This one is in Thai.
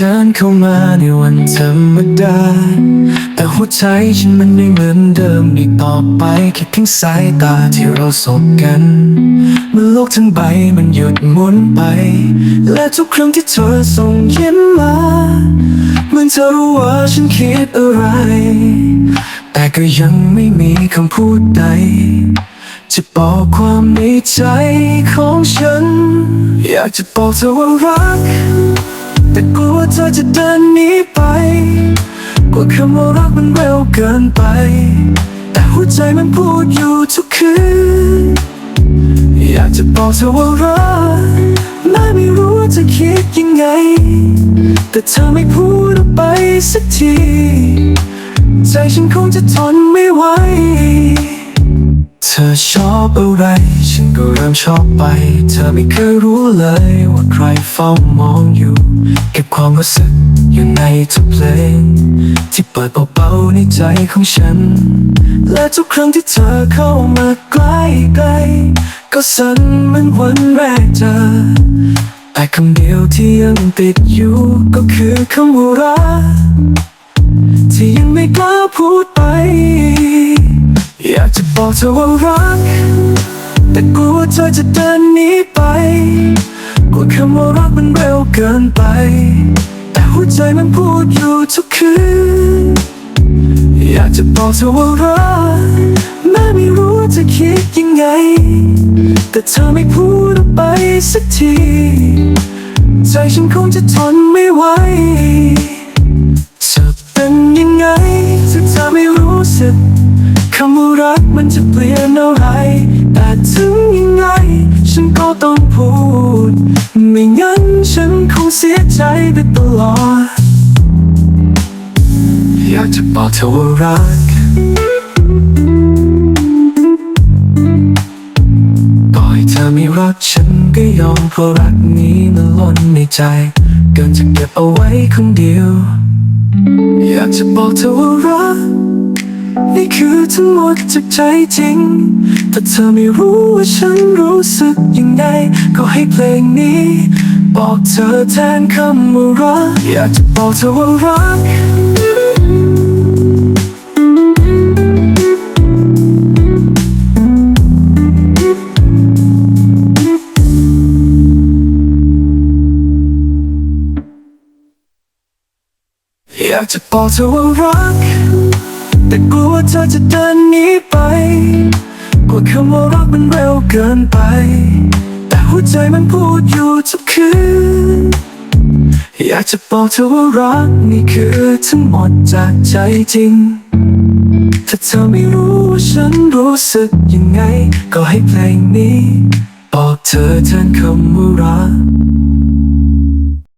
เดินเข้ามาในวันธรรมดา แต่หัวใจฉันมันไม่เหมือนเดิมอีกต่อไปแค่เพียงสายตาที่เราสบกันเมื่อโลกทั้งใบมันหยุดหมุนไป และทุกครั้งที่เธอส่งยิ้มมาเหมือนเธอรู้ว่าฉันคิดอะไร แต่ก็ยังไม่มีคำพูดใดจะบอกความในใจของฉัน อยากจะบอกเธอว่ารัก แต่กลัวเธอจะเดินหนีไปกลัวคำว่ารักมันเร็วเกินไป แต่หัวใจมันพูดอยู่ทุกคืน อยากจะบอกเธอว่ารักแม้ไม่รู้ว่าจะคิดยังไง แต่เธอไม่พูดออกไปสักที ใจฉันคงจะทนไม่ไหวเธอชอบอะไร ฉันก็เริ่มชอบไป เธอไม่เคยรู้เลยว่าใครเฝ้ามองอยู่ เก็บความรู้สึกอยู่ในทุกเพลง ที่เปิดเบาๆในใจของฉัน และทุกครั้งที่เธอเข้ามาใกล้ๆก็สั่นเหมือนวันแรกเจอแต่คำเดียวที่ยังติดอยู่ก็คือคำว่ารักที่ยังไม่กล้าพูดไป อยากจะบอกเธอว่ารัก แต่กลัวเธอจะเดินหนีไปกลัวคำว่ารักมันเร็ว เกินไป แต่หัวใจมันพูดอยู่ทุกคืน อยากจะบอกเธอว่ารักแม้ไม่รู้จะคิดยังไง แต่เธอไม่พูดออกไปสักที ใจฉันคงจะทนไม่ไหวจะเป็นยังไงถ้าเธอไม่รู้สึกคำว่ารักมันจะเปลี่ยนอะไรแต่ถึง ใจไปตลอด อยากจะบอกเธอว่ารัก ต่อให้เธอไม่รักฉันก็ยอมเพราะรักนี้มันล้นในใจ เกินจะเก็บเอาไว้คนเดียว อยากจะบอกเธอว่ารัก นี่คือทั้งหมดจากใจจริงถ้าเธอไม่รู้ว่าฉันรู้สึกยังไง ก็ให้เพลงนี้ บอกเธอแทนคำว่ารัก อยากจะบอกเธอว่ารัก อยากจะบอกเธอว่ารัก แต่กลัวเธอจะเดินหนีไปกลัวคำว่ารักมันเร็วเกินไป ใจมันพูดอยู่ทุกคืน อยากจะบอกเธอว่ารักนี่คือทั้งหมดจากใจจริง ถ้าเธอไม่รู้ว่าฉันรู้สึกยังไง ก็ให้เพลงนี้ บอกเธอแทนคำว่ารัก